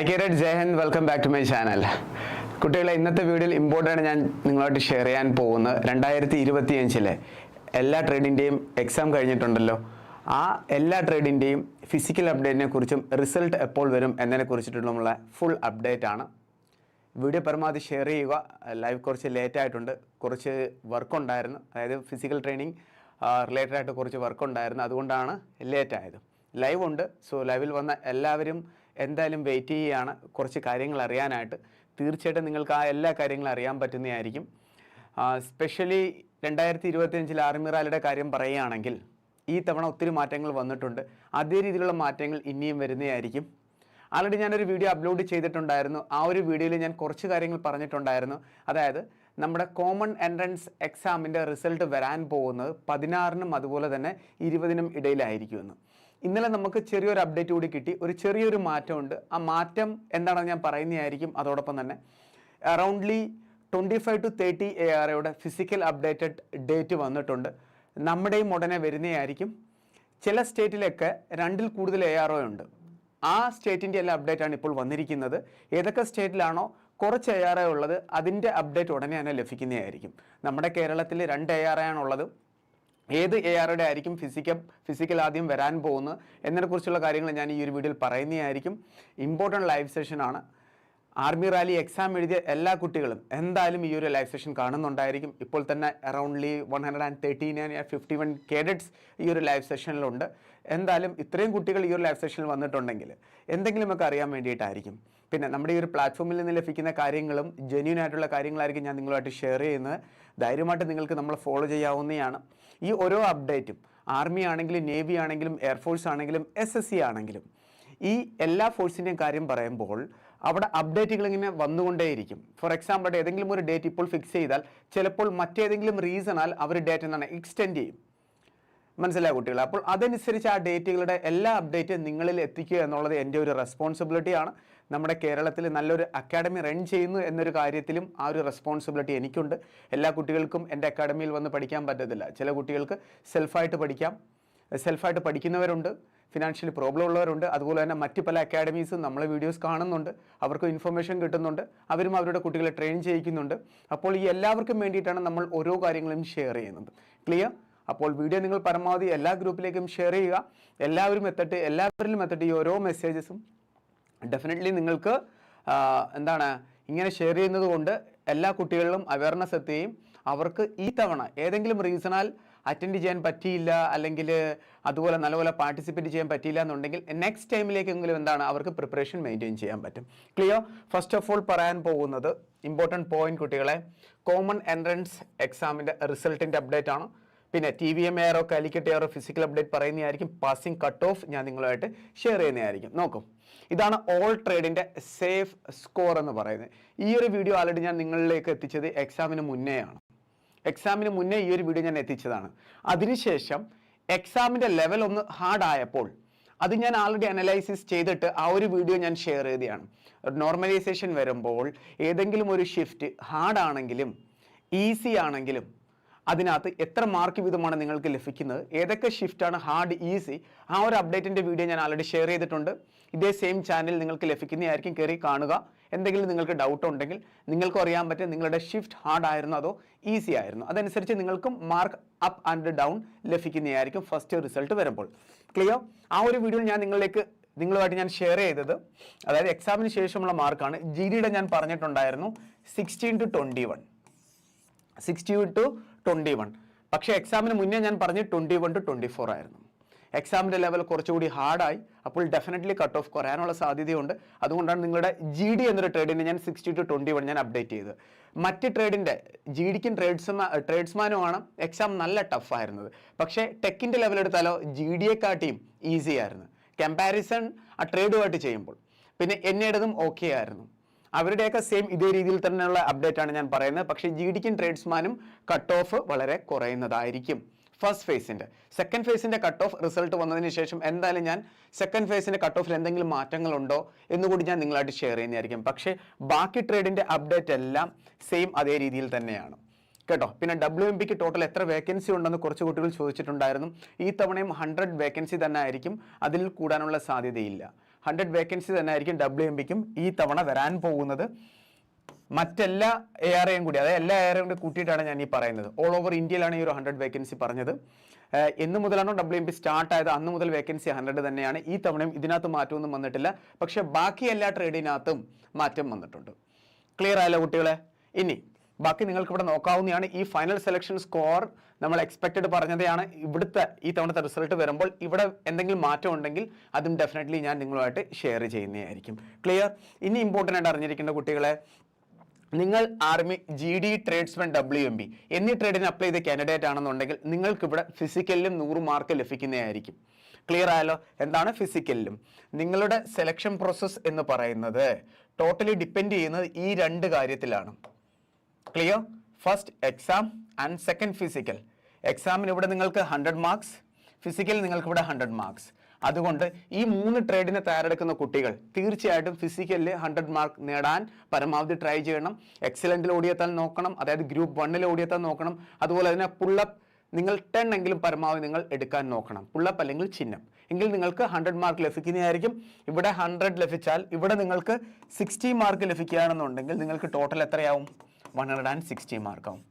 Hi കേരറ്റ് ജയഹൻ welcome back to my channel കുട്ടികളെ ഇന്നത്തെ വീഡിയോയിൽ ഇമ്പോർട്ടന്റ് ഞാൻ നിങ്ങളായിട്ട് ഷെയർ ചെയ്യാൻ പോകുന്നത്. രണ്ടായിരത്തി ഇരുപത്തി അഞ്ചിലെ എല്ലാ ട്രേഡിന്റെയും എക്സാം കഴിഞ്ഞിട്ടുണ്ടല്ലോ. ആ എല്ലാ ട്രേഡിന്റെയും ഫിസിക്കൽ അപ്ഡേറ്റിനെ കുറിച്ചും റിസൾട്ട് എപ്പോൾ വരും എന്നതിനെ കുറിച്ചിട്ടുള്ള ഫുൾ അപ്ഡേറ്റ് ആണ്. വീഡിയോ പരമാവധി ഷെയർ ചെയ്യുക. ലൈവ് കുറച്ച് ലേറ്റ് ആയിട്ടുണ്ട്. കുറച്ച് വർക്ക് ഉണ്ടായിരുന്നു. അതായത് ഫിസിക്കൽ ട്രെയിനിങ് റിലേറ്റഡ് ആയിട്ട് കുറച്ച് വർക്ക് ഉണ്ടായിരുന്നു. അതുകൊണ്ടാണ് ലേറ്റ് ആയത്. ലൈവ് ഉണ്ട്. സോ ലൈവിൽ വന്ന എല്ലാവരും എന്തായാലും വെയിറ്റ് ചെയ്യുകയാണ്. കുറച്ച് കാര്യങ്ങൾ അറിയാനായിട്ട്. തീർച്ചയായിട്ടും നിങ്ങൾക്ക് ആ എല്ലാ കാര്യങ്ങളും അറിയാൻ പറ്റുന്നതായിരിക്കും. സ്പെഷ്യലി രണ്ടായിരത്തി ഇരുപത്തിയഞ്ചിൽ ആർമി റാലിയുടെ കാര്യം പറയുകയാണെങ്കിൽ ഈ തവണ ഒത്തിരി മാറ്റങ്ങൾ വന്നിട്ടുണ്ട്. അതേ രീതിയിലുള്ള മാറ്റങ്ങൾ ഇനിയും വരുന്നതായിരിക്കും. ആൾറെഡി ഞാനൊരു വീഡിയോ അപ്ലോഡ് ചെയ്തിട്ടുണ്ടായിരുന്നു. ആ ഒരു വീഡിയോയിൽ ഞാൻ കുറച്ച് കാര്യങ്ങൾ പറഞ്ഞിട്ടുണ്ടായിരുന്നു. അതായത് നമ്മുടെ കോമൺ എൻട്രൻസ് എക്സാമിന്റെ റിസൾട്ട് വരാൻ പോകുന്നത് പതിനാറിനും അതുപോലെ തന്നെ ഇരുപതിനും ഇടയിലായിരിക്കുമെന്ന്. ഇന്നലെ നമുക്ക് ചെറിയൊരു അപ്ഡേറ്റ് കൂടി കിട്ടി. ഒരു ചെറിയൊരു മാറ്റമുണ്ട്. ആ മാറ്റം എന്താണെന്ന് ഞാൻ പറയുന്നതായിരിക്കും അതോടൊപ്പം തന്നെ. Aroundly twenty five to thirty A R എയുടെ ഫിസിക്കൽ അപ്ഡേറ്റഡ് ഡേറ്റ് വന്നിട്ടുണ്ട്. നമ്മുടെയും ഉടനെ വരുന്നതായിരിക്കും. ചില സ്റ്റേറ്റിലൊക്കെ രണ്ടിൽ കൂടുതൽ എ ആർ ഒ ഉണ്ട്. ആ സ്റ്റേറ്റിന്റെ എല്ലാം അപ്ഡേറ്റാണ് ഇപ്പോൾ വന്നിരിക്കുന്നത്. ഏതൊക്കെ സ്റ്റേറ്റിലാണോ കുറച്ച് എ ആർ ഒ ഉള്ളത് അതിന്റെ അപ്ഡേറ്റ് ഉടനെ തന്നെ ലഭിക്കുന്നതായിരിക്കും. നമ്മുടെ കേരളത്തിൽ രണ്ട് എ ആർ ഒ ആണുള്ളത്. ഏത് എ ആറുടെ ആയിരിക്കും ഫിസിക്കൽ ഫിസിക്കൽ ആദ്യം വരാൻ പോകുന്നത്? എന്നതിനെക്കുറിച്ചുള്ള കാര്യങ്ങൾ ഞാൻ ഈ ഒരു വീഡിയോയിൽ പറയുന്നതായിരിക്കും. ഇമ്പോർട്ടന്റ് ലൈവ് സെഷനാണ് ആർമി റാലി എക്സാം എഴുതിയ എല്ലാ കുട്ടികളും എന്തായാലും ഈ ഒരു ലൈവ് സെഷൻ കാണുന്നുണ്ടായിരിക്കും. ഇപ്പോൾ തന്നെ aroundly one hundred and thirty nine fifty one cadets ഈ ഒരു ലൈവ് സെഷനിലുണ്ട് എന്തായാലും ഇത്രയും കുട്ടികൾ ഈ ഒരു ലൈവ് സെഷനിൽ വന്നിട്ടുണ്ടെങ്കിൽ എന്തെങ്കിലുമൊക്കെ അറിയാൻ വേണ്ടിയിട്ടായിരിക്കും. പിന്നെ നമ്മുടെ ഈ ഒരു പ്ലാറ്റ്ഫോമിൽ നിന്ന് ലഭിക്കുന്ന കാര്യങ്ങളും ജെന്യൂൻ ആയിട്ടുള്ള കാര്യങ്ങളായിരിക്കും ഞാൻ നിങ്ങളുമായിട്ട് ഷെയർ ചെയ്യുന്നത്. ധൈര്യമായിട്ട് നിങ്ങൾക്ക് നമ്മൾ ഫോളോ ചെയ്യാവുന്നതാണ്. ഈ ഓരോ അപ്ഡേറ്റും ആർമി ആണെങ്കിലും നേവി ആണെങ്കിലും എയർഫോഴ്സ് ആണെങ്കിലും എസ് എസ് സി ആണെങ്കിലും ഈ എല്ലാ ഫോഴ്സിന്റെയും കാര്യം പറയുമ്പോൾ അവിടെ അപ്ഡേറ്റുകൾ ഇങ്ങനെ വന്നുകൊണ്ടേയിരിക്കും. ഫോർ എക്സാമ്പിൾ ഏതെങ്കിലും ഒരു ഡേറ്റ് ഇപ്പോൾ ഫിക്സ് ചെയ്താൽ ചിലപ്പോൾ മറ്റേതെങ്കിലും റീസണാൽ അവർ ഡേറ്റ് എന്താണ് എക്സ്റ്റെൻഡ് ചെയ്യും. മനസ്സിലായ കുട്ടികൾ അപ്പോൾ അതനുസരിച്ച് ആ ഡേറ്റുകളുടെ എല്ലാ അപ്ഡേറ്റും നിങ്ങളിൽ എത്തിക്കുക എന്നുള്ളത് എന്റെ ഒരു റെസ്പോൺസിബിലിറ്റിയാണ് നമ്മുടെ കേരളത്തിൽ നല്ലൊരു അക്കാഡമി റൺ ചെയ്യുന്നു എന്നൊരു കാര്യത്തിലും ആ ഒരു റെസ്പോൺസിബിലിറ്റി എനിക്കുണ്ട്. എല്ലാ കുട്ടികൾക്കും എന്റെ അക്കാഡമിയിൽ വന്ന് പഠിക്കാൻ പറ്റത്തില്ല. ചില കുട്ടികൾക്ക് സെൽഫായിട്ട് പഠിക്കാം. സെൽഫായിട്ട് പഠിക്കുന്നവരുണ്ട്. ഫിനാൻഷ്യലി പ്രോബ്ലം ഉള്ളവരുണ്ട്. അതുപോലെ തന്നെ മറ്റ് പല അക്കാഡമീസും നമ്മളെ വീഡിയോസ് കാണുന്നുണ്ട്. അവർക്ക് ഇൻഫർമേഷൻ കിട്ടുന്നുണ്ട്. അവരും അവരുടെ കുട്ടികളെ ട്രെയിൻ ചെയ്യിക്കുന്നുണ്ട്. അപ്പോൾ ഈ എല്ലാവർക്കും വേണ്ടിയിട്ടാണ് നമ്മൾ ഓരോ കാര്യങ്ങളും ഷെയർ ചെയ്യുന്നത്. ക്ലിയർ അപ്പോൾ വീഡിയോ നിങ്ങൾ പരമാവധി എല്ലാ ഗ്രൂപ്പിലേക്കും ഷെയർ ചെയ്യുക. എല്ലാവരും എത്തട്ടെ എല്ലാവരിലും എത്തട്ടെ ഈ ഓരോ മെസ്സേജസും ഡെഫിനറ്റ്ലി നിങ്ങൾക്ക് എന്താണ് ഇങ്ങനെ ഷെയർ ചെയ്യുന്നത് കൊണ്ട് എല്ലാ കുട്ടികളിലും അവയർനെസ് എത്തുകയും അവർക്ക് ഈ തവണ ഏതെങ്കിലും റീസണാൽ അറ്റൻഡ് ചെയ്യാൻ പറ്റിയില്ല അല്ലെങ്കിൽ അതുപോലെ നല്ലപോലെ പാർട്ടിസിപ്പേറ്റ് ചെയ്യാൻ പറ്റിയില്ല എന്നുണ്ടെങ്കിൽ നെക്സ്റ്റ് ടൈമിലേക്കെങ്കിലും എന്താണ് അവർക്ക് പ്രിപ്പറേഷൻ മെയിന്റെയിൻ ചെയ്യാൻ പറ്റും. ക്ലിയർ ഫസ്റ്റ് ഓഫ് ഓൾ പറയാൻ പോകുന്നത് ഇമ്പോർട്ടന്റ് പോയിന്റ് കുട്ടികളെ കോമൺ എൻട്രൻസ് എക്സാമിന്റെ റിസൾട്ടിന്റെ അപ്ഡേറ്റ് ആണ്. പിന്നെ T V M ARO Calicut ARO physical update പറയുന്നതായിരിക്കും. പാസിംഗ് കട്ട് ഓഫ് ഞാൻ നിങ്ങളുമായിട്ട് ഷെയർ ചെയ്യുന്നതായിരിക്കും. നോക്കും. ഇതാണ് ഓൾ ട്രേഡിന്റെ സേഫ് സ്കോർ എന്ന് പറയുന്നത്. ഈ ഒരു വീഡിയോ ആൾറെഡി ഞാൻ നിങ്ങളിലേക്ക് എത്തിച്ചത് എക്സാമിന് മുന്നേയാണ്. എക്സാമിന് മുന്നേ ഈ ഒരു വീഡിയോ ഞാൻ എത്തിച്ചതാണ്. അതിനുശേഷം എക്സാമിന്റെ ലെവൽ ഒന്ന് ഹാർഡ് ആയപ്പോൾ അത് ഞാൻ ആൾറെഡി അനലൈസിസ് ചെയ്തിട്ട് ആ ഒരു വീഡിയോ ഞാൻ ഷെയർ ചെയ്തതാണ്. നോർമലൈസേഷൻ വരുമ്പോൾ ഏതെങ്കിലും ഒരു ഷിഫ്റ്റ് ഹാർഡ് ആണെങ്കിലും ഈസി ആണെങ്കിലും അതിനകത്ത് എത്ര മാർക്ക് വീതമാണ് നിങ്ങൾക്ക് ലഭിക്കുന്നത്? ഏതൊക്കെ ഷിഫ്റ്റാണ് ഹാർഡ് ഈസി ആ ഒരു അപ്ഡേറ്റിന്റെ വീഡിയോ ഞാൻ ആൾറെഡി ഷെയർ ചെയ്തിട്ടുണ്ട്. ഇതേ സെയിം ചാനൽ നിങ്ങൾക്ക് ലഭിക്കുന്നതായിരിക്കും കയറി കാണുക. എന്തെങ്കിലും നിങ്ങൾക്ക് ഡൗട്ട് ഉണ്ടെങ്കിൽ നിങ്ങൾക്കും അറിയാൻ പറ്റും നിങ്ങളുടെ ഷിഫ്റ്റ് ഹാർഡ് ആയിരുന്നു അതോ ഈസി ആയിരുന്നു. അതനുസരിച്ച് നിങ്ങൾക്കും മാർക്ക് അപ്പ് ആൻഡ് ഡൗൺ ലഭിക്കുന്നതായിരിക്കും ഫസ്റ്റ് റിസൾട്ട് വരുമ്പോൾ. ക്ലിയർ ആ ഒരു വീഡിയോ ഞാൻ നിങ്ങളിലേക്ക് നിങ്ങളുമായിട്ട് ഞാൻ ഷെയർ ചെയ്തത്. അതായത് എക്സാമിന് ശേഷമുള്ള മാർക്കാണ് ജി ഡിയുടെ ഞാൻ പറഞ്ഞിട്ടുണ്ടായിരുന്നു sixteen to twenty one sixty to twenty one പക്ഷേ എക്സാമിന് മുന്നേ ഞാൻ പറഞ്ഞ് twenty one to twenty four ആയിരുന്നു. എക്സാമിന്റെ ലെവൽ കുറച്ചുകൂടി ഹാർഡായി അപ്പോൾ ഡെഫിനറ്റ്ലി കട്ട് ഓഫ് കുറയാനുള്ള സാധ്യതയുണ്ട്. അതുകൊണ്ടാണ് നിങ്ങളുടെ ജി ഡി എന്നൊരു ട്രേഡിനെ ഞാൻ സിക്സ്റ്റി ടു ട്വന്റി വൺ ഞാൻ അപ്ഡേറ്റ് ചെയ്തത്. മറ്റ് ട്രേഡിന്റെ ജി ഡിക്കും ട്രേഡ്സ്മാ ട്രേഡ്സ്മാനുമാണ് എക്സാം നല്ല ടഫായിരുന്നത് പക്ഷേ ടെക്കിന്റെ ലെവൽ എടുത്താലോ ജി ഡിയെക്കാട്ടിയും ഈസി ആയിരുന്നു. കമ്പാരിസൺ ആ ട്രേഡുമായിട്ട് ചെയ്യുമ്പോൾ. പിന്നെ എന്നേടതും ഓക്കെ ആയിരുന്നു. അവരുടെയൊക്കെ സെയിം ഇതേ രീതിയിൽ തന്നെയുള്ള അപ്ഡേറ്റ് ആണ് ഞാൻ പറയുന്നത്. പക്ഷേ ജി ഡിക്കും ട്രേഡ്സ്മാനും കട്ട് ഓഫ് വളരെ കുറയുന്നതായിരിക്കും. ഫസ്റ്റ് ഫേസിന്റെ സെക്കൻഡ് ഫേസിന്റെ കട്ട് ഓഫ് റിസൾട്ട് വന്നതിന് ശേഷം എന്തായാലും ഞാൻ സെക്കൻഡ് ഫേസിന്റെ കട്ട് ഓഫിൽ എന്തെങ്കിലും മാറ്റങ്ങളുണ്ടോ എന്നുകൂടി ഞാൻ നിങ്ങളായിട്ട് ഷെയർ ചെയ്യുന്നതായിരിക്കും. പക്ഷേ ബാക്കി ട്രേഡിന്റെ അപ്ഡേറ്റ് എല്ലാം സെയിം അതേ രീതിയിൽ തന്നെയാണ്. കേട്ടോ? പിന്നെ ഡബ്ല്യു എം പിക്ക് ടോട്ടൽ എത്ര വേക്കൻസി ഉണ്ടെന്ന് കുറച്ച് കുട്ടികൾ ചോദിച്ചിട്ടുണ്ടായിരുന്നു. ഈ തവണയും ഹൺഡ്രഡ് വേക്കൻസി തന്നെ ആയിരിക്കും. അതിൽ കൂടാനുള്ള സാധ്യതയില്ല. ഹൺഡ്രഡ് വേക്കൻസി തന്നെ ആയിരിക്കും ഡബ്ല്യു എം പിക്കും ഈ തവണ വരാൻ പോകുന്നത്. മറ്റെല്ലാ എ ആർ എയും കൂടി അതായത് എല്ലാ എ ആർ കൂടി കൂട്ടിയിട്ടാണ് ഞാൻ ഈ പറയുന്നത്. ഓൾ ഓവർ ഇന്ത്യയിലാണ് ഈ ഒരു ഹൺഡ്രഡ് വേക്കൻസി പറഞ്ഞത്. എന്ന് മുതലാണോ ഡബ്ല്യു എം പി സ്റ്റാർട്ട് ആയത്? അന്ന് മുതൽ വേക്കൻസി ഹൺഡ്രഡ് തന്നെയാണ്. ഈ തവണയും ഇതിനകത്ത് മാറ്റമൊന്നും വന്നിട്ടില്ല. പക്ഷേ ബാക്കി എല്ലാ ട്രേഡിനകത്തും മാറ്റം വന്നിട്ടുണ്ട്. ക്ലിയർ ആയല്ലോ കുട്ടികളെ? ഇനി ബാക്കി നിങ്ങൾക്ക് ഇവിടെ നോക്കാവുന്നതാണ് ഈ ഫൈനൽ സെലക്ഷൻ സ്കോർ നമ്മൾ എക്സ്പെക്റ്റഡ് പറഞ്ഞതാണ് ഇവിടുത്തെ ഈ തവണത്തെ റിസൾട്ട് വരുമ്പോൾ ഇവിടെ എന്തെങ്കിലും മാറ്റം ഉണ്ടെങ്കിൽ അതും ഡെഫിനറ്റ്ലി ഞാൻ നിങ്ങളുമായിട്ട് ഷെയർ ചെയ്യുന്നതായിരിക്കും ക്ലിയർ ഇനി ഇമ്പോർട്ടന്റ് ആയിട്ട് അറിഞ്ഞിരിക്കേണ്ട കുട്ടികളെ നിങ്ങൾ army G D tradesmen W M B എന്നീ ട്രേഡിന് അപ്ലൈ ചെയ്ത കാൻഡിഡേറ്റ് ആണെന്നുണ്ടെങ്കിൽ നിങ്ങൾക്ക് ഇവിടെ ഫിസിക്കലിലും നൂറ് മാർക്ക് ലഭിക്കുന്നതായിരിക്കും ക്ലിയർ ആയാലോ എന്താണ് ഫിസിക്കലിലും നിങ്ങളുടെ സെലക്ഷൻ പ്രോസസ്സ് എന്ന് പറയുന്നത് ടോട്ടലി ഡിപ്പെൻഡ് ചെയ്യുന്നത് ഈ രണ്ട് കാര്യത്തിലാണ്. Clear first exam and second physical എക്സാമിന് ഇവിടെ നിങ്ങൾക്ക് ഹൺഡ്രഡ് മാർക്സ് ഫിസിക്കൽ നിങ്ങൾക്ക് ഇവിടെ ഹൺഡ്രഡ് മാർക്സ് അതുകൊണ്ട് ഈ മൂന്ന് ട്രേഡിനെ തയ്യാറെടുക്കുന്ന കുട്ടികൾ തീർച്ചയായിട്ടും ഫിസിക്കലിൽ ഹൺഡ്രഡ് മാർക്ക് നേടാൻ പരമാവധി ട്രൈ ചെയ്യണം. എക്സലന്റിൽ ഓടിയെത്താൻ നോക്കണം. അതായത് ഗ്രൂപ്പ് വണ്ണിൽ ഓടിയെത്താൻ നോക്കണം. അതുപോലെ തന്നെ പുള്ളപ്പ് നിങ്ങൾ ടെൻ എങ്കിലും പരമാവധി നിങ്ങൾ എടുക്കാൻ നോക്കണം. പുള്ളപ്പ് അല്ലെങ്കിൽ ചിഹ്നം. എങ്കിൽ നിങ്ങൾക്ക് ഹൺഡ്രഡ് മാർക്ക് ലഭിക്കുന്നതായിരിക്കും. ഇവിടെ ഹൺഡ്രഡ് ലഭിച്ചാൽ ഇവിടെ നിങ്ങൾക്ക് സിക്സ്റ്റി മാർക്ക് ലഭിക്കുകയാണെന്നുണ്ടെങ്കിൽ നിങ്ങൾക്ക് ടോട്ടൽ എത്രയാവും? വൺ ഹൺഡ്രഡ് ആൻഡ് സിക്സ്റ്റി മാർക്കാവും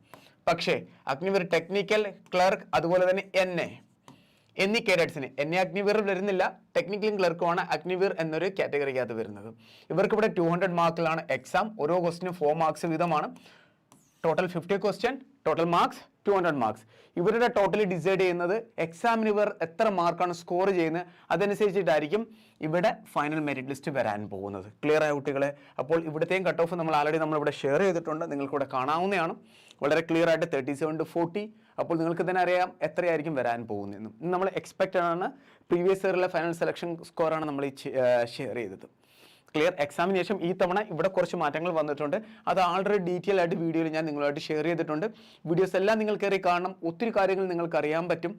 പക്ഷേ അഗ്നിവീർ ടെക്നിക്കൽ ക്ലർക്ക് അതുപോലെ തന്നെ എൻ എ എന്നീ കേഡറ്റ്സിന് എൻ എ വരുന്നില്ല. ടെക്നിക്കലും ക്ലർക്കുമാണ് അഗ്നിവീർ എന്നൊരു കാറ്റഗറിക്കകത്ത് വരുന്നത്. ഇവർക്ക് ഇവിടെ ടു ഹൺഡ്രഡ് മാർക്കിലാണ് എക്സാം ഓരോ ക്വസ്റ്റിനും ഫോർ മാർക്സ് വീതമാണ്. Total fifty question total marks two hundred marks ഇവരുടെ ടോട്ടലി ഡിസൈഡ് ചെയ്യുന്നത് എക്സാമിന് ഇവർ എത്ര മാർക്കാണ് സ്കോർ ചെയ്യുന്നത് അതനുസരിച്ചിട്ടായിരിക്കും ഇവിടെ ഫൈനൽ മെറിറ്റ് ലിസ്റ്റ് വരാൻ പോകുന്നത്. ക്ലിയർ ആയ കുട്ടികളെ? അപ്പോൾ ഇവിടുത്തെയും കട്ട് ഓഫ് നമ്മൾ ആൾറെഡി നമ്മളിവിടെ ഷെയർ ചെയ്തിട്ടുണ്ട്. നിങ്ങൾക്കിവിടെ കാണാവുന്നതാണ്. വളരെ ക്ലിയർ ആയിട്ട് തേർട്ടി സെവൻ ടു ഫോർട്ടി അപ്പോൾ നിങ്ങൾക്ക് തന്നെ അറിയാം എത്രയായിരിക്കും വരാൻ പോകുന്നതെന്നും നമ്മൾ എക്സ്പെക്റ്റ് ആണ് പ്രീവിയസ് ഇയറിലെ ഫൈനൽ സെലക്ഷൻ സ്കോറാണ് നമ്മൾ ഷെയർ ചെയ്തത്. ക്ലിയർ എക്സാമിനേഷൻ ഈ തവണ ഇവിടെ കുറച്ച് മാറ്റങ്ങൾ വന്നിട്ടുണ്ട്. അത് ആൾറെഡി ഡീറ്റെയിൽ ആയിട്ട് വീഡിയോയിൽ ഞാൻ നിങ്ങളുമായിട്ട് ഷെയർ ചെയ്തിട്ടുണ്ട്. വീഡിയോസ് എല്ലാം നിങ്ങൾ കയറി കാണണം. ഒത്തിരി കാര്യങ്ങൾ നിങ്ങൾക്ക് അറിയാൻ പറ്റും.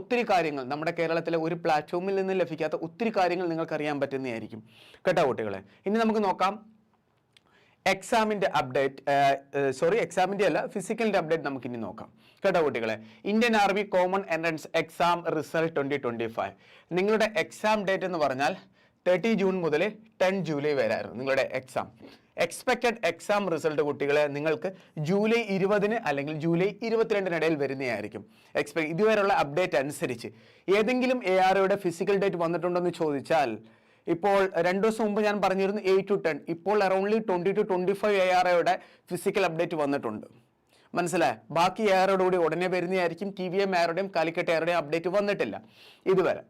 ഒത്തിരി കാര്യങ്ങൾ നമ്മുടെ കേരളത്തിലെ ഒരു പ്ലാറ്റ്ഫോമിൽ നിന്ന് ലഭിക്കാത്ത ഒത്തിരി കാര്യങ്ങൾ നിങ്ങൾക്ക് അറിയാൻ പറ്റുന്നതായിരിക്കും. കേട്ടോ കുട്ടികളെ? ഇനി നമുക്ക് നോക്കാം. എക്സാമിന്റെ അപ്ഡേറ്റ് സോറി എക്സാമിന്റെ അല്ല ഫിസിക്കലിന്റെ അപ്ഡേറ്റ് നമുക്ക് ഇനി നോക്കാം. കേട്ടോ കുട്ടികളെ? Indian army common entrance exam result twenty twenty five നിങ്ങളുടെ എക്സാം ഡേറ്റ് എന്ന് പറഞ്ഞാൽ തേർട്ടി ജൂൺ മുതൽ ടെൻ ജൂലൈ വരെ ആയിരുന്നു നിങ്ങളുടെ എക്സാം എക്സ്പെക്റ്റഡ് എക്സാം റിസൾട്ട് കുട്ടികളെ നിങ്ങൾക്ക് ജൂലൈ ഇരുപതിന് അല്ലെങ്കിൽ ജൂലൈ ഇരുപത്തിരണ്ടിനിടയിൽ വരുന്നതായിരിക്കും. എക്സ്പെക്ട് ഇതുവരെയുള്ള അപ്ഡേറ്റ് അനുസരിച്ച്. ഏതെങ്കിലും എ ആർ ഫിസിക്കൽ ഡേറ്റ് വന്നിട്ടുണ്ടോ ചോദിച്ചാൽ ഇപ്പോൾ രണ്ടു ദിവസം മുമ്പ് ഞാൻ പറഞ്ഞിരുന്നു എയ്റ്റ് ടു ടെൻ ഇപ്പോൾ aroundly twenty two twenty five A R physical update വന്നിട്ടുണ്ട്. മനസ്സിലായി? ബാക്കി എയറോട് കൂടി ഉടനെ വരുന്നതായിരിക്കും. ടി വി എം എയറുടെയും കാലിക്കറ്റ് എയറുടെയും അപ്ഡേറ്റ് വന്നിട്ടില്ല. ഇതുവരെ.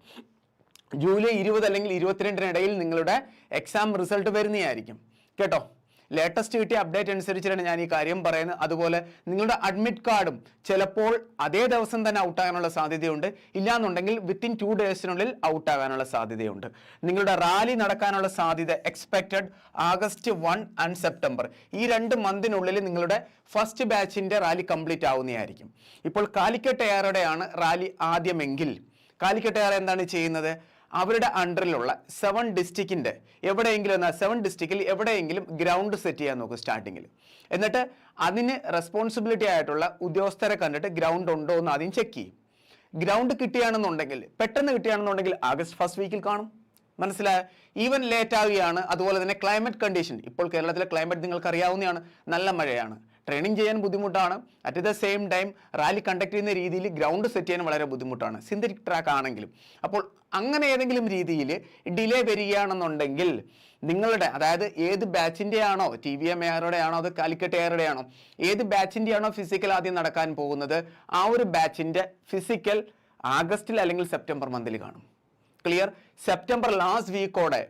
ജൂലൈ ഇരുപത് അല്ലെങ്കിൽ ഇരുപത്തിരണ്ടിനിടയിൽ നിങ്ങളുടെ എക്സാം റിസൾട്ട് വരുന്നതായിരിക്കും. കേട്ടോ? ലേറ്റസ്റ്റ് കിട്ടിയ അപ്ഡേറ്റ് അനുസരിച്ചിട്ടാണ് ഞാൻ ഈ കാര്യം പറയുന്നത്. അതുപോലെ നിങ്ങളുടെ അഡ്മിറ്റ് കാർഡും ചിലപ്പോൾ അതേ ദിവസം തന്നെ ഔട്ടാകാനുള്ള സാധ്യതയുണ്ട്. ഇല്ലാന്നുണ്ടെങ്കിൽ വിത്തിൻ ടു ഡേയ്സിനുള്ളിൽ ഔട്ടാകാനുള്ള സാധ്യതയുണ്ട്. നിങ്ങളുടെ റാലി നടക്കാനുള്ള സാധ്യത expected August one and September. ഈ രണ്ട് മന്തിനുള്ളിൽ നിങ്ങളുടെ ഫസ്റ്റ് ബാച്ചിന്റെ റാലി കംപ്ലീറ്റ് ആവുന്നതായിരിക്കും. ഇപ്പോൾ കാലിക്കറ്റ് എയറുടെയാണ് റാലി ആദ്യമെങ്കിൽ. കാലിക്കറ്റ് എയർ എന്താണ് ചെയ്യുന്നത്? അവരുടെ അണ്ടറിലുള്ള സെവൻ ഡിസ്ട്രിക്റ്റിന്റെ എവിടെയെങ്കിലും എന്നാൽ സെവൻ ഡിസ്ട്രിക്റ്റിൽ എവിടെയെങ്കിലും ഗ്രൗണ്ട് സെറ്റ് ചെയ്യാൻ നോക്കും സ്റ്റാർട്ടിങ്ങിൽ എന്നിട്ട് അതിന് റെസ്പോൺസിബിലിറ്റി ആയിട്ടുള്ള ഉദ്യോഗസ്ഥരെ കണ്ടിട്ട് ഗ്രൗണ്ട് ഉണ്ടോ എന്ന് ആദ്യം ചെക്ക് ചെയ്യും. ഗ്രൗണ്ട് കിട്ടുകയാണെന്നുണ്ടെങ്കിൽ പെട്ടെന്ന് കിട്ടുകയാണെന്നുണ്ടെങ്കിൽ ആഗസ്റ്റ് ഫസ്റ്റ് വീക്കിൽ കാണും. മനസ്സിലായ? ഈവൻ ലേറ്റ് ആവുകയാണ്. അതുപോലെ തന്നെ ക്ലൈമറ്റ് കണ്ടീഷൻ ഇപ്പോൾ കേരളത്തിലെ ക്ലൈമറ്റ് നിങ്ങൾക്ക് അറിയാവുന്നതാണ് നല്ല മഴയാണ്. ട്രെയിനിങ് ചെയ്യാൻ ബുദ്ധിമുട്ടാണ്. At the same time rally conduct ചെയ്യുന്ന രീതിയിൽ ഗ്രൗണ്ട് സെറ്റ് ചെയ്യാൻ വളരെ ബുദ്ധിമുട്ടാണ്. സിന്തറ്റിക് ട്രാക്ക് ആണെങ്കിലും. അപ്പോൾ അങ്ങനെ ഏതെങ്കിലും രീതിയിൽ ഡിലേ വരികയാണെന്നുണ്ടെങ്കിൽ നിങ്ങളുടെ അതായത് ഏത് ബാച്ചിന്റെ ആണോ ടി വി എം എയറുടെ ആണോ അത് കാലിക്കറ്റ് എയറുടെ ആണോ ഏത് ബാച്ചിന്റെ ആണോ ഫിസിക്കൽ ആദ്യം നടക്കാൻ പോകുന്നത് ആ ഒരു ബാച്ചിന്റെ ഫിസിക്കൽ ആഗസ്റ്റിൽ അല്ലെങ്കിൽ സെപ്റ്റംബർ മന്തിൽ കാണും. ക്ലിയർ സെപ്റ്റംബർ ലാസ്റ്റ് വീക്കോടെ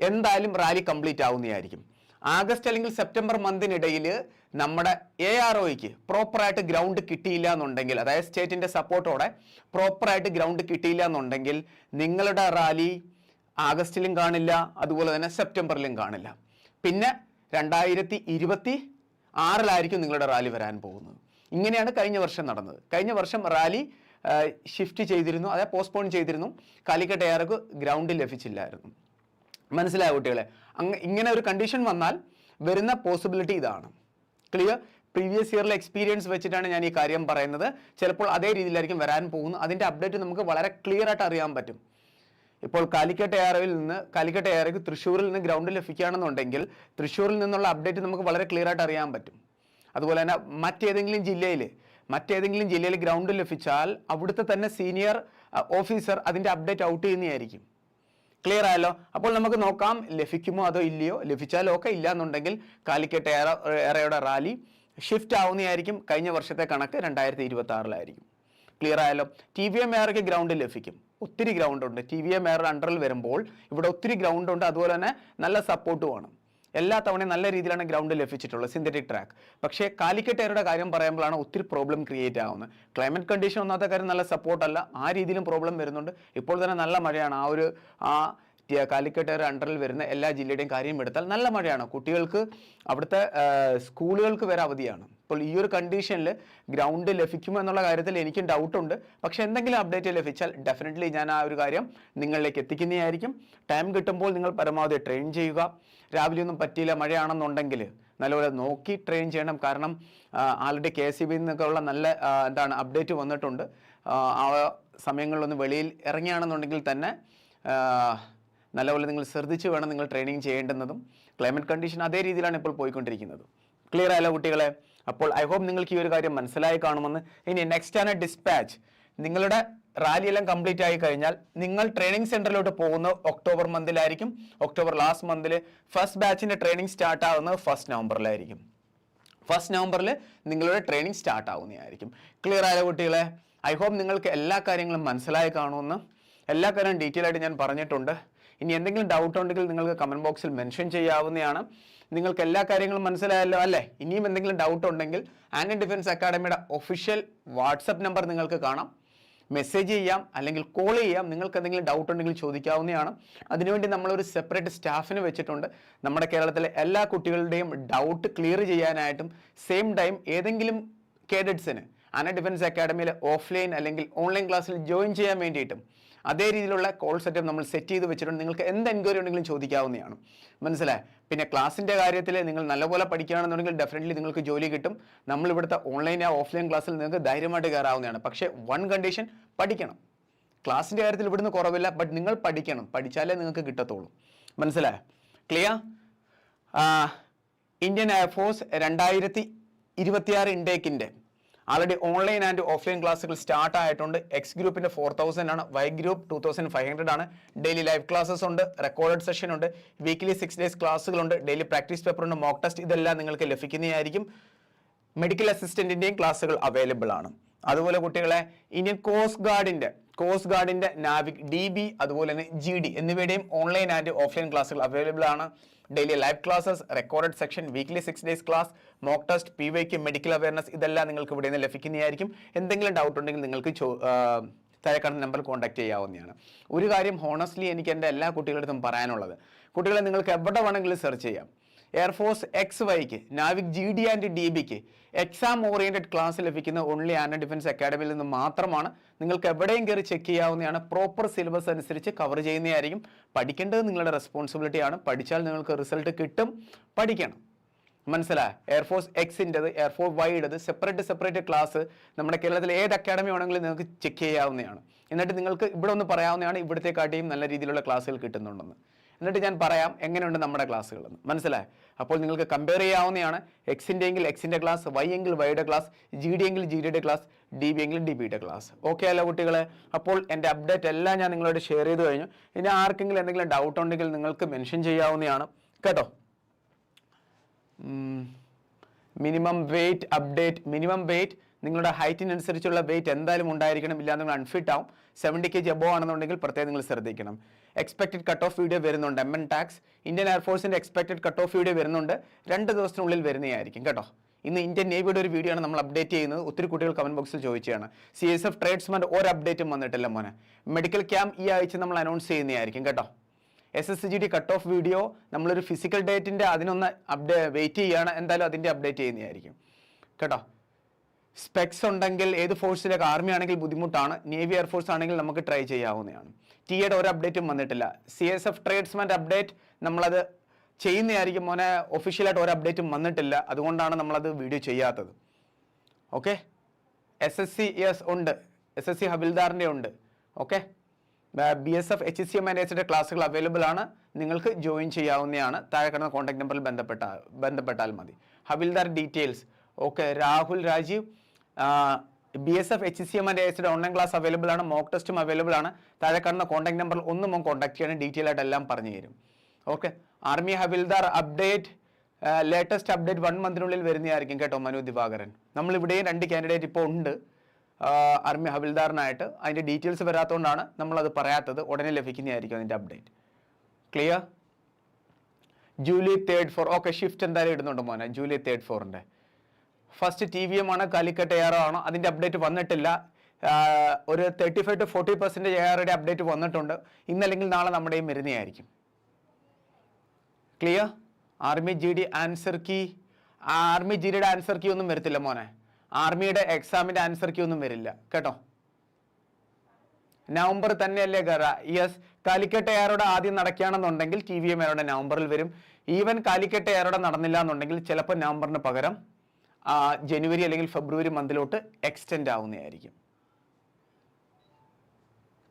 എന്തായാലും റാലി കംപ്ലീറ്റ് ആവുന്നതായിരിക്കും. ആഗസ്റ്റ് അല്ലെങ്കിൽ സെപ്റ്റംബർ മന്തിനിടയിൽ നമ്മുടെ എ ആർ ഒയ്ക്ക് പ്രോപ്പറായിട്ട് ഗ്രൗണ്ട് കിട്ടിയില്ല എന്നുണ്ടെങ്കിൽ അതായത് സ്റ്റേറ്റിന്റെ സപ്പോർട്ടോടെ പ്രോപ്പറായിട്ട് ഗ്രൗണ്ട് കിട്ടിയില്ല എന്നുണ്ടെങ്കിൽ നിങ്ങളുടെ റാലി ആഗസ്റ്റിലും കാണില്ല അതുപോലെ തന്നെ സെപ്റ്റംബറിലും കാണില്ല. പിന്നെ രണ്ടായിരത്തി ഇരുപത്തി ആറിലായിരിക്കും നിങ്ങളുടെ റാലി വരാൻ പോകുന്നത്. ഇങ്ങനെയാണ് കഴിഞ്ഞ വർഷം നടന്നത്. കഴിഞ്ഞ വർഷം റാലി ഷിഫ്റ്റ് ചെയ്തിരുന്നു അതായത് പോസ്റ്റ്പോൺ ചെയ്തിരുന്നു. കാലിക്കറ്റ് എയർക്ക് ഗ്രൗണ്ട് ലഭിച്ചില്ലായിരുന്നു. മനസ്സിലായ കുട്ടികളെ? അങ്ങ് ഇങ്ങനെ ഒരു കണ്ടീഷൻ വന്നാൽ വരുന്ന പോസിബിലിറ്റി ഇതാണ്. ക്ലിയർ പ്രീവിയസ് ഇയറിലെ എക്സ്പീരിയൻസ് വെച്ചിട്ടാണ് ഞാൻ ഈ കാര്യം പറയുന്നത്. ചിലപ്പോൾ അതേ രീതിയിലായിരിക്കും വരാൻ പോകുന്നത് അതിന്റെ അപ്ഡേറ്റ് നമുക്ക് വളരെ ക്ലിയർ ആയിട്ട് അറിയാൻ പറ്റും. ഇപ്പോൾ കാലിക്കറ്റ് എയറോയിൽ നിന്ന് കാലിക്കറ്റ് എയർക്ക് തൃശ്ശൂരിൽ നിന്ന് ഗ്രൗണ്ടിൽ ലഭിക്കുകയാണെന്നുണ്ടെങ്കിൽ തൃശ്ശൂരിൽ നിന്നുള്ള അപ്ഡേറ്റ് നമുക്ക് വളരെ ക്ലിയർ ആയിട്ട് അറിയാൻ പറ്റും. അതുപോലെ തന്നെ മറ്റേതെങ്കിലും ജില്ലയിൽ മറ്റേതെങ്കിലും ജില്ലയിൽ ഗ്രൗണ്ട് ലഭിച്ചാൽ അവിടുത്തെ തന്നെ സീനിയർ ഓഫീസർ അതിന്റെ അപ്ഡേറ്റ് ഔട്ട് ചെയ്യുന്നതായിരിക്കും. ക്ലിയർ ആയല്ലോ? അപ്പോൾ നമുക്ക് നോക്കാം ലഭിക്കുമോ അതോ ഇല്ലയോ? ലഭിച്ചാലോ ഒക്കെ ഇല്ല എന്നുണ്ടെങ്കിൽ എയറ എയറയുടെ റാലി ഷിഫ്റ്റ് ആവുന്നതായിരിക്കും. കഴിഞ്ഞ വർഷത്തെ കണക്ക് രണ്ടായിരത്തി ഇരുപത്തി ആറിലായിരിക്കും ക്ലിയർ ആയല്ലോ? ടി വി എം എയർക്ക് ഗ്രൗണ്ട് ലഭിക്കും. ഒത്തിരി ഗ്രൗണ്ട് ഉണ്ട്. ടി വി എം എയർ അണ്ടറിൽ വരുമ്പോൾ ഇവിടെ ഒത്തിരി ഗ്രൗണ്ട് ഉണ്ട്. അതുപോലെ തന്നെ നല്ല സപ്പോർട്ടും ആണ്. എല്ലാ തവണയും നല്ല രീതിയിലാണ് ഗ്രൗണ്ട് ലഭിച്ചിട്ടുള്ളത് സിന്തറ്റിക് ട്രാക്ക് പക്ഷേ കാലിക്കറ്റ് എയറുടെ കാര്യം പറയുമ്പോഴാണ് ഒത്തിരി പ്രോബ്ലം ക്രിയേറ്റ് ആവുന്നത്. ക്ലൈമറ്റ് കണ്ടീഷൻ ഒന്നാത്ത കാര്യം നല്ല സപ്പോർട്ടല്ല ആ രീതിയിലും പ്രോബ്ലം വരുന്നുണ്ട്. ഇപ്പോൾ തന്നെ നല്ല മഴയാണ്. ആ ഒരു ആ കാലിക്കറ്റ് ഒരു അണ്ടറിൽ വരുന്ന എല്ലാ ജില്ലയുടെയും കാര്യം എടുത്താൽ നല്ല മഴയാണ്. കുട്ടികൾക്ക് അവിടുത്തെ സ്കൂളുകൾക്ക് വരെ അവധിയാണ്. അപ്പോൾ ഈ ഒരു കണ്ടീഷനിൽ ഗ്രൗണ്ട് ലഭിക്കുമോ എന്നുള്ള കാര്യത്തിൽ എനിക്കും ഡൗട്ടുണ്ട് പക്ഷേ എന്തെങ്കിലും അപ്ഡേറ്റ് ലഭിച്ചാൽ ഡെഫിനറ്റ്ലി ഞാൻ ആ ഒരു കാര്യം നിങ്ങളിലേക്ക് എത്തിക്കുന്നതായിരിക്കും. ടൈം കിട്ടുമ്പോൾ നിങ്ങൾ പരമാവധി ട്രെയിൻ ചെയ്യുക. രാവിലെ ഒന്നും പറ്റിയില്ല മഴയാണെന്നുണ്ടെങ്കിൽ നല്ലപോലെ നോക്കി ട്രെയിൻ ചെയ്യണം. കാരണം ആൾറെഡി കെ സി ബി നിന്നൊക്കെ ഉള്ള നല്ല എന്താണ് അപ്ഡേറ്റ് വന്നിട്ടുണ്ട്. ആ, സമയങ്ങളിലൊന്ന് വെളിയിൽ ഇറങ്ങിയാണെന്നുണ്ടെങ്കിൽ തന്നെ നല്ലപോലെ നിങ്ങൾ ശ്രദ്ധിച്ച് വേണം നിങ്ങൾ ട്രെയിനിങ് ചെയ്യേണ്ടുന്നതും. ക്ലൈമറ്റ് കണ്ടീഷൻ അതേ രീതിയിലാണ് ഇപ്പോൾ പോയിക്കൊണ്ടിരിക്കുന്നത്. ക്ലിയർ ആയല്ലോ കുട്ടികളെ? അപ്പോൾ ഐ ഹോപ്പ് നിങ്ങൾക്ക് ഈ ഒരു കാര്യം മനസ്സിലായി കാണുമെന്ന്. ഇനി നെക്സ്റ്റ് ആണ് ഡിസ്പാച്ച് നിങ്ങളുടെ റാലി എല്ലാം കംപ്ലീറ്റ് ആയി കഴിഞ്ഞാൽ നിങ്ങൾ ട്രെയിനിങ് സെന്ററിലോട്ട് പോകുന്നത് ഒക്ടോബർ മന്തിലായിരിക്കും ഒക്ടോബർ ലാസ്റ്റ് മന്തിൽ ഫസ്റ്റ് ബാച്ചിന്റെ ട്രെയിനിങ് സ്റ്റാർട്ട് ആവുന്നത് ഫസ്റ്റ് നവംബറിലായിരിക്കും ഫസ്റ്റ് നവംബറിൽ നിങ്ങളുടെ ട്രെയിനിങ് സ്റ്റാർട്ട് ആവുന്നതായിരിക്കും. ക്ലിയർ ആയ കുട്ടികളെ? ഐ ഹോപ്പ് നിങ്ങൾക്ക് എല്ലാ കാര്യങ്ങളും മനസ്സിലായി കാണുമെന്ന്. എല്ലാ കാര്യവും ഡീറ്റെയിൽ ആയിട്ട് ഞാൻ പറഞ്ഞിട്ടുണ്ട്. ഇനി എന്തെങ്കിലും ഡൗട്ട് ഉണ്ടെങ്കിൽ നിങ്ങൾക്ക് കമന്റ് ബോക്സിൽ മെൻഷൻ ചെയ്യാവുന്നതാണ്. നിങ്ങൾക്ക് എല്ലാ കാര്യങ്ങളും മനസ്സിലായല്ലോ അല്ലേ? ഇനിയും എന്തെങ്കിലും ഡൗട്ട് ഉണ്ടെങ്കിൽ ആൻഡ് ഡിഫൻസ് അക്കാഡമിയുടെ ഒഫീഷ്യൽ വാട്സപ്പ് നമ്പർ നിങ്ങൾക്ക് കാണാം. മെസ്സേജ് ചെയ്യാം അല്ലെങ്കിൽ കോൾ ചെയ്യാം. നിങ്ങൾക്ക് എന്തെങ്കിലും ഡൗട്ട് ഉണ്ടെങ്കിൽ ചോദിക്കാവുന്നതാണ്. അതിനുവേണ്ടി നമ്മളൊരു സെപ്പറേറ്റ് സ്റ്റാഫിന് വെച്ചിട്ടുണ്ട്. നമ്മുടെ കേരളത്തിലെ എല്ലാ കുട്ടികളുടെയും ഡൗട്ട് ക്ലിയർ ചെയ്യാനായിട്ടും സെയിം ടൈം ഏതെങ്കിലും കേഡറ്റ്സിന് അന ഡിഫൻസ് അക്കാഡമിയിലെ ഓഫ്ലൈൻ അല്ലെങ്കിൽ ഓൺലൈൻ ക്ലാസ്സിൽ ജോയിൻ ചെയ്യാൻ വേണ്ടിയിട്ടും അതേ രീതിയിലുള്ള കോൾ സെറ്റപ്പ് നമ്മൾ സെറ്റ് ചെയ്ത് വെച്ചിട്ടുണ്ട്. നിങ്ങൾക്ക് എന്ത് എൻക്വയറി ഉണ്ടെങ്കിലും ചോദിക്കാവുന്നതാണ്. മനസ്സിലായി? പിന്നെ ക്ലാസ്സിന്റെ കാര്യത്തിൽ നിങ്ങൾ നല്ലപോലെ പഠിക്കുകയാണെന്നുണ്ടെങ്കിൽ ഡെഫിനറ്റ്ലി നിങ്ങൾക്ക് ജോലി കിട്ടും. നമ്മൾ ഇവിടുത്തെ ഓൺലൈൻ ആ ഓഫ്ലൈൻ ക്ലാസ്സിൽ നിങ്ങൾക്ക് ധൈര്യമായിട്ട് കയറാവുന്നതാണ്. പക്ഷേ വൺ കണ്ടീഷൻ പഠിക്കണം. ക്ലാസ്സിന്റെ കാര്യത്തിൽ ഇവിടുന്ന് കുറവില്ല ബട്ട് നിങ്ങൾ പഠിക്കണം. പഠിച്ചാലേ നിങ്ങൾക്ക് കിട്ടത്തുള്ളൂ. മനസ്സിലായോ? ക്ലിയർ ഇന്ത്യൻ എയർഫോഴ്സ് രണ്ടായിരത്തി ഇരുപത്തിയാറ് ഇൻടേക്കിന്റെ ആൾറെഡി ഓൺലൈൻ ആൻഡ് ഓഫ്ലൈൻ ക്ലാസ്സുകൾ സ്റ്റാർട്ട് ആയിട്ടുണ്ട്. എക്സ് ഗ്രൂപ്പിന്റെ ഫോർ തൗസൻഡ് ആണ്. Y group two thousand five hundred ആണ്. ഡെയിലി ലൈവ് ക്ലാസ്സസ് ഉണ്ട്. റെക്കോർഡഡ് സെഷൻ ഉണ്ട്. വീക്കിലി സിക്സ് ഡേയ്സ് ക്ലാസ്സുകളുണ്ട് ഡെയിലി പ്രാക്ടീസ് പേപ്പർ ഉണ്ട്. മോക്ക് ടെസ്റ്റ് ഇതെല്ലാം നിങ്ങൾക്ക് ലഭിക്കുന്നതായിരിക്കും. മെഡിക്കൽ അസിസ്റ്റന്റിന്റെയും ക്ലാസ്സുകൾ അവൈലബിൾ ആണ്. അതുപോലെ കുട്ടികളെ ഇന്ത്യൻ കോസ്റ്റ് ഗാർഡിന്റെ കോസ്റ്റ് ഗാർഡിന്റെ നാവിക് ഡി ബി അതുപോലെ തന്നെ ജി ഡി എന്നിവയുടെയും ഓൺലൈൻ ആൻഡ് ഓഫ്ലൈൻ ക്ലാസ്സുകൾ അവൈലബിൾ ആണ്. Daily live classes record section weekly six days class mock test P വൈക്ക് മെഡിക്കൽ അവയർനെസ് ഇതെല്ലാം നിങ്ങൾക്ക് ഇവിടെ നിന്ന് ലഭിക്കുന്നതായിരിക്കും. എന്തെങ്കിലും ഡൗട്ട് ഉണ്ടെങ്കിൽ നിങ്ങൾക്ക് താഴെ കാണുന്ന നമ്പർ കോൺടാക്ട് ചെയ്യാവുന്നതാണ്. ഒരു കാര്യം ഹോണസ്റ്റ്ലി എനിക്ക് എന്റെ എല്ലാ കുട്ടികളുടെ അടുത്തും പറയാനുള്ളത്. കുട്ടികളെ നിങ്ങൾക്ക് എവിടെ വേണമെങ്കിലും സെർച്ച് ചെയ്യാം. എയർഫോഴ്സ് എക്സ് വൈക്ക് Navik G D and D ബിക്ക് എക്സാം ഓറിയന്റഡ് ക്ലാസ് ലഭിക്കുന്ന ഓൺലി ആൻഡ് ഡിഫൻസ് അക്കാഡമിയിൽ നിന്ന് മാത്രമാണ് നിങ്ങൾക്ക് എവിടെയും കയറി ചെക്ക് ചെയ്യാവുന്നതാണ്. പ്രോപ്പർ സിലബസ് അനുസരിച്ച് കവർ ചെയ്യുന്നതായിരിക്കും. പഠിക്കേണ്ടത് നിങ്ങളുടെ റെസ്പോൺസിബിലിറ്റി ആണ്. പഠിച്ചാൽ നിങ്ങൾക്ക് റിസൾട്ട് കിട്ടും. പഠിക്കണം. മനസ്സിലായ? എയർഫോഴ്സ് എക്സിന്റെത് എയർഫോഴ്സ് വൈഡത് സെപ്പറേറ്റ് സെപ്പറേറ്റ് ക്ലാസ് നമ്മുടെ കേരളത്തിലെ ഏത് അക്കാഡമി ആണെങ്കിലും നിങ്ങൾക്ക് ചെക്ക് ചെയ്യാവുന്നതാണ്. എന്നിട്ട് നിങ്ങൾക്ക് ഇവിടെ ഒന്ന് പറയാവുന്നതാണ് ഇവിടത്തെക്കാട്ടിയും നല്ല രീതിയിലുള്ള ക്ലാസ്സുകൾ കിട്ടുന്നുണ്ടെന്ന്. എന്നിട്ട് ഞാൻ പറയാം എങ്ങനെയുണ്ട് നമ്മുടെ ക്ലാസ്സുകളെന്ന്. മനസ്സിലായി? അപ്പോൾ നിങ്ങൾക്ക് കമ്പയർ ചെയ്യാവുന്നതാണ് എക്സിന്റെ എങ്കിൽ എക്സിന്റെ ക്ലാസ് വൈ എങ്കിൽ വൈയുടെ ക്ലാസ് ജി ഡി എങ്കിൽ ജി ഡിയുടെ ക്ലാസ് ഡി ബി എങ്കിൽ ഡി ബിയുടെ ക്ലാസ് ഓക്കെ അല്ല കുട്ടികളെ? അപ്പോൾ എന്റെ അപ്ഡേറ്റ് എല്ലാം ഞാൻ നിങ്ങളോട് ഷെയർ ചെയ്ത് കഴിഞ്ഞു. ഇനി ആർക്കെങ്കിലും എന്തെങ്കിലും ഡൗട്ട് ഉണ്ടെങ്കിൽ നിങ്ങൾക്ക് മെൻഷൻ ചെയ്യാവുന്നതാണ്. കേട്ടോ? Minimum weight update minimum weight നിങ്ങളുടെ ഹൈറ്റിനനുസരിച്ചുള്ള വെയിറ്റ് എന്തായാലും ഉണ്ടായിരിക്കണം. ഇല്ലാതെ നിങ്ങൾ അൺഫിറ്റ് ആവും. സെവന്റി കെ ജി അബോ ആണെന്നുണ്ടെങ്കിൽ പ്രത്യേകം നിങ്ങൾ ശ്രദ്ധിക്കണം. എക്സ്പെക്റ്റഡ് കട്ട് ഓഫ് വീഡിയോ വരുന്നുണ്ട് എം എൻ ടാക്സ് ഇന്ത്യൻ എയർഫോഴ്സിന്റെ എക്സ്പെക്റ്റഡ് കട്ട് ഓഫ് വീഡിയോ വരുന്നുണ്ട്. രണ്ട് ദിവസത്തിനുള്ളിൽ വരുന്നതായിരിക്കും കേട്ടോ. ഇന്ന് ഇന്ത്യൻ നേവിയുടെ ഒരു വീഡിയോ ആണ് നമ്മൾ അപ്ഡേറ്റ് ചെയ്യുന്നത്. ഒത്തിരി കുട്ടികൾ കമന്റ് ബോക്സിൽ ചോദിച്ചതാണ്. സി എസ് എഫ് ട്രേഡ്സ്മാന്റെ ഒരു അപ്ഡേറ്റും വന്നിട്ടില്ല മോനെ. മെഡിക്കൽ ക്യാമ്പ് ഈ ആഴ്ച നമ്മൾ അനൗൺസ് ചെയ്യുന്നതായിരിക്കും കേട്ടോ. S S G D cut off video നമ്മളൊരു ഫിസിക്കൽ ഡേറ്റിന്റെ അതിനൊന്ന് അപ്ഡേ വെയിറ്റ് ചെയ്യുകയാണ് എന്തായാലും അതിന്റെ അപ്ഡേറ്റ് ചെയ്യുന്നതായിരിക്കും. കേട്ടോ. സ്പെക്സ് ഉണ്ടെങ്കിൽ ഏത് ഫോഴ്സിലേക്ക് ആർമി ആണെങ്കിൽ ബുദ്ധിമുട്ടാണ്. നേവി എയർഫോഴ്സ് ആണെങ്കിൽ നമുക്ക് ട്രൈ ചെയ്യാവുന്നതാണ്. ടി എയുടെ ഒരു അപ്ഡേറ്റും വന്നിട്ടില്ല. സി എസ് എഫ് ട്രേഡ്സ്മാന്റെ അപ്ഡേറ്റ് നമ്മളത് ചെയ്യുന്നതായിരിക്കും. മോനെ ഒഫീഷ്യലായിട്ട് ഒരു അപ്ഡേറ്റും വന്നിട്ടില്ല. അതുകൊണ്ടാണ് നമ്മളത് വീഡിയോ ചെയ്യാത്തത്. Okay S S C yes ഉണ്ട്. എസ് എസ് സി ഹബിൽദാറിന്റെ ഉണ്ട്. Okay B S F H C M മാനേജറുടെ ക്ലാസ്സുകൾ അവൈലബിൾ ആണ്. നിങ്ങൾക്ക് ജോയിൻ ചെയ്യാവുന്നതാണ്. താഴെ കിടന്ന കോൺടാക്ട് നമ്പറിൽ ബന്ധപ്പെട്ട ബന്ധപ്പെട്ടാൽ മതി. ഹബിൽദാർ details okay Rahul Rajeev. B S F H C M and എസിയുടെ online class available ആണ് മോക്ക് ടെസ്റ്റും അവൈലബിൾ ആണ്. താഴെ കാണുന്ന കോൺടാക്ട് നമ്പറിൽ ഒന്ന് മോൻ കോൺടാക്ട് ചെയ്യണം ഡീറ്റെയിൽ ആയിട്ട് എല്ലാം പറഞ്ഞു തരും. Okay army havildar update latest update one മന്തിനുള്ളിൽ വരുന്നതായിരിക്കും കേട്ടോ മനു ദിവാകരൻ. നമ്മൾ ഇവിടെയും രണ്ട് കാൻഡിഡേറ്റ് ഇപ്പോൾ ഉണ്ട് ആർമി ഹവിൽദാറിനായിട്ട് അതിന്റെ ഡീറ്റെയിൽസ് വരാത്തതുകൊണ്ടാണ് നമ്മളത് പറയാത്തത്. ഉടനെ ലഭിക്കുന്നതായിരിക്കും അതിന്റെ update clear July third four okay shift എന്തായാലും ഇടുന്നുണ്ട് മോനെ. ജൂലൈ തേർഡ് ഫോറിന്റെ ഫസ്റ്റ് ടി വി എം ആണ് കാലിക്കട്ട് എയർ ആണോ. അതിന്റെ അപ്ഡേറ്റ് വന്നിട്ടില്ല. ഒരു thirty five to forty percentage എയറുടെ update വന്നിട്ടുണ്ട്. ഇന്നല്ലെങ്കിൽ നാളെ നമ്മുടെയും വരുന്നതായിരിക്കും. Clear army G D answer key army G ഡിയുടെ ആൻസർ കീ ഒന്നും വരത്തില്ല മോനെ. ആർമിയുടെ എക്സാമിന്റെ ആൻസർ കീ ഒന്നും വരില്ല. കേട്ടോ? നവംബർ തന്നെയല്ലേ കയറ യെസ് കാലിക്കട്ട് എയറോടെ ആദ്യം നടക്കുകയാണെന്നുണ്ടെങ്കിൽ ടി വി എം എയറോടെ നവംബറിൽ വരും. ഈവൻ കാലിക്കട്ട് എയറോടെ നടന്നില്ല എന്നുണ്ടെങ്കിൽ ചിലപ്പോൾ നവംബറിന് പകരം ജനുവരി അല്ലെങ്കിൽ ഫെബ്രുവരി മന്തിലോട്ട് എക്സ്റ്റെൻഡ് ആവുന്നതായിരിക്കും.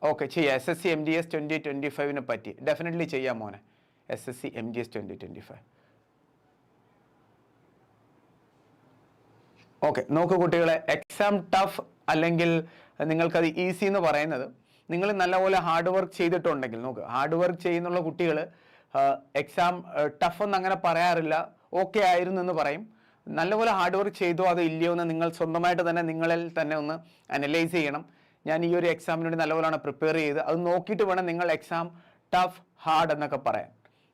ഓക്കെ ചെയ്യാം. S S C M D S twenty twenty ഫൈവിനെ പറ്റി. ഡെഫിനറ്റ്ലി ചെയ്യാം മോനെ. S S C M D S twenty twenty five okay നോക്കൂ കുട്ടികളെ എക്സാം ടഫ് അല്ലെങ്കിൽ നിങ്ങൾക്കത് ഈസി എന്ന് പറയുന്നത് നിങ്ങൾ നല്ലപോലെ ഹാർഡ് വർക്ക് ചെയ്തിട്ടുണ്ടെങ്കിൽ നോക്ക് ഹാർഡ് വർക്ക് ചെയ്യുന്നുള്ള കുട്ടികൾ എക്സാം ടഫ് എന്ന് അങ്ങനെ പറയാറില്ല ഓക്കെ ആയിരുന്നു എന്ന് പറയും. നല്ലപോലെ ഹാർഡ് വർക്ക് ചെയ്തോ അതോ ഇല്ലയോ എന്ന് നിങ്ങൾ സ്വന്തമായിട്ട് തന്നെ നിങ്ങളിൽ തന്നെ ഒന്ന് അനലൈസ് ചെയ്യണം. ഞാൻ ഈ ഒരു എക്സാമിന് വേണ്ടി നല്ലപോലെയാണ് പ്രിപ്പയർ ചെയ്ത്. അത് നോക്കിയിട്ട് വേണം നിങ്ങൾ എക്സാം ടഫ് ഹാർഡ് എന്നൊക്കെ പറയാൻ.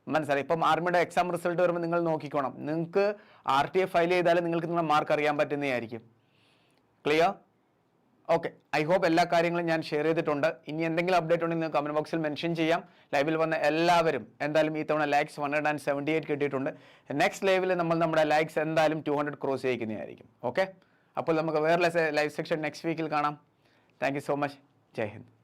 മനസ്സിലായി? ഇപ്പം ആർമിയുടെ എക്സാം റിസൾട്ട് വരുമ്പോൾ നിങ്ങൾ നോക്കിക്കോണം. നിങ്ങൾക്ക് ആർ ടി എ ഫയൽ ചെയ്താലും നിങ്ങൾക്ക് നിങ്ങളുടെ മാർക്ക് അറിയാൻ പറ്റുന്നതായിരിക്കും. ക്ലിയർ ഓക്കെ ഐ ഹോപ്പ് എല്ലാ കാര്യങ്ങളും ഞാൻ ഷെയർ ചെയ്തിട്ടുണ്ട്. ഇനി എന്തെങ്കിലും അപ്ഡേറ്റ് ഉണ്ടെങ്കിൽ നിങ്ങൾ കമന്റ് ബോക്സിൽ മെൻഷൻ ചെയ്യാം. ലൈവിൽ വന്ന എല്ലാവരും എന്തായാലും ഈ തവണ likes one hundred and seventy eight കിട്ടിയിട്ടുണ്ട് നെക്സ്റ്റ് ലൈവിൽ നമ്മൾ നമ്മുടെ ലൈക്സ് എന്തായാലും ടു ഹൺഡ്രഡ് ക്രോസ് ചെയ്യിക്കുന്നതായിരിക്കും ഓക്കെ അപ്പോൾ നമുക്ക് വേറെ ലൈവ് സെക്ഷൻ നെക്സ്റ്റ് വീക്കിൽ കാണാം. താങ്ക് സോ മച്ച് ജയ് ഹിന്ദ്.